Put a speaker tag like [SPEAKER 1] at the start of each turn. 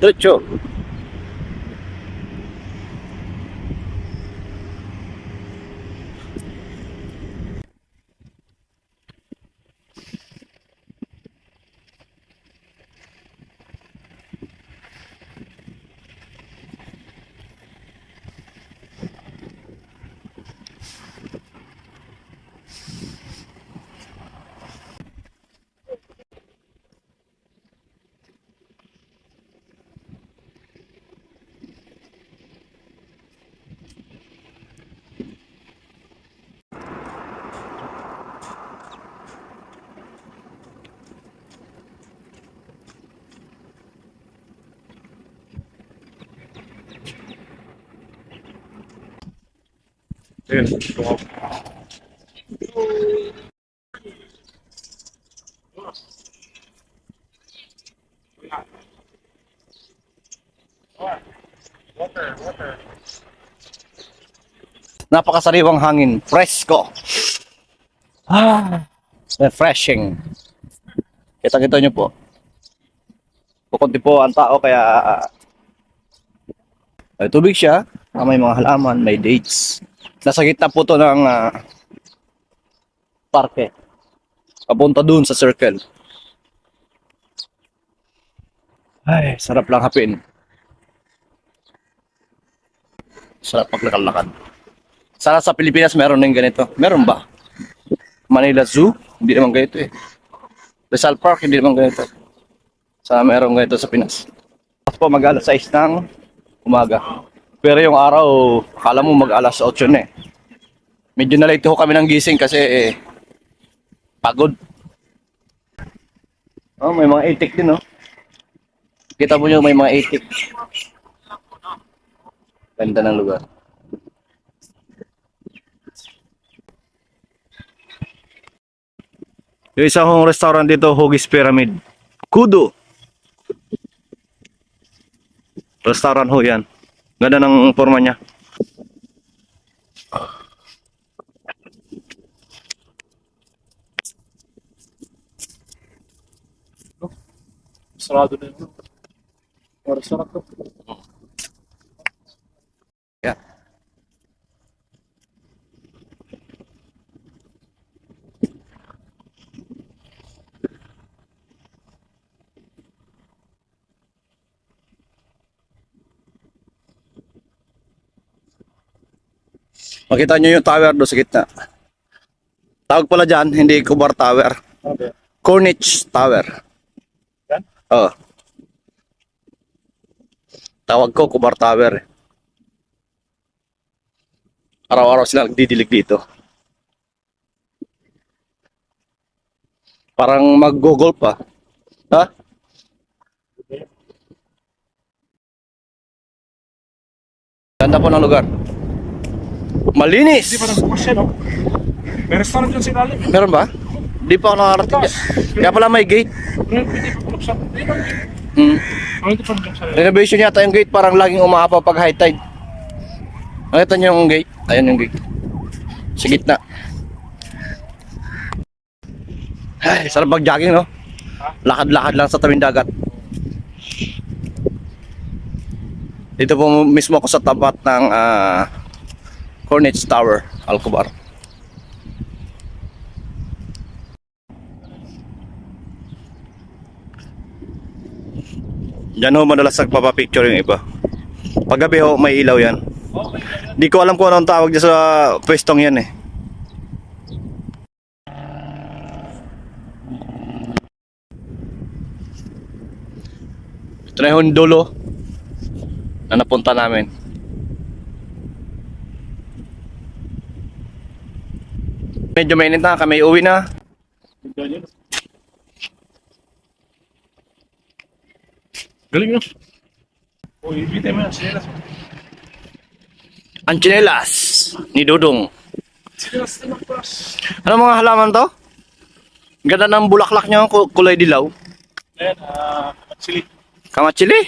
[SPEAKER 1] Derecho.
[SPEAKER 2] Ayun.
[SPEAKER 1] Napakasariwang hangin. Fresco. Ah, refreshing. Kita-kita nyo po. Kukunti po ang tao kaya may tubig siya, ah, may mga halaman, may dates. Nasa gitna po to ng ah, parke. Papunta dun sa circle. Ay, sarap lang hapin. Sarap maglakad-lakad. Sana sa Pilipinas meron din ganito. Meron ba? Manila Zoo? Hindi naman ganito eh. Rizal Park, hindi naman ganito. Sana meron ganito sa Pinas. Tapos po mag alas 6 ng umaga. Pero yung araw, akala mo mag alas 8 na eh. Medyo na late ho kami ng gising kasi eh, pagod. Oh, may mga itik din oh. Kita mo nyo may mga itik. Ganda ng lugar. Yung isa kong restaurant dito, Huggies Pyramid. Kudo. Restaurant ho yan. Ganda ng forma niya.
[SPEAKER 2] Sarado na yun. Oras sarap to.
[SPEAKER 1] Makita nyo yung tower doon sa gitna. Tawag pala dyan, hindi Kubar Tower.
[SPEAKER 2] Okay.
[SPEAKER 1] Corniche Tower.
[SPEAKER 2] Yan?
[SPEAKER 1] Oo. Tawag ko Kubar Tower. Araw-araw sila nagdidilig dito. Parang mag-google pa. Ha? Ganda po ng lugar. Malinis!
[SPEAKER 2] Hindi pa nagbukas yan, no? May restaurant dyan sa ilalim.
[SPEAKER 1] Meron ba? Di pa ako nakarating dyan. Kaya pala may gate.
[SPEAKER 2] Hindi pa buksan. Hindi pa.
[SPEAKER 1] Hmm.
[SPEAKER 2] Oh, hindi pa buksan sa ilalim.
[SPEAKER 1] Renovation yata yung gate parang laging umaapaw pag high tide. Nakita niyo yung gate? Ayan yung gate. Sa gitna. Ay, sarap mag-jogging, no? Lakad-lakad lang sa tabing dagat. Dito po mismo ako sa tapat ng ah, Corniche Tower, Alcobar. Diyan ho madalas nagpapapicture yung iba. Paggabi ho, may ilaw yan. Di ko alam kung anong tawag dyan sa pwestong yan eh. Ito na yung dulo na napunta namin. Medyo mainit na, kami uwi na.
[SPEAKER 2] Galing yun. Oh, ibigay mo yan. Sinelas.
[SPEAKER 1] Ang tsinelas ni Dudong.
[SPEAKER 2] Na magpas.
[SPEAKER 1] Ano mga halaman to? Ganda ng bulaklak niya, ku- kulay dilaw.
[SPEAKER 2] Ayan, ah, sili.
[SPEAKER 1] Kamatsili.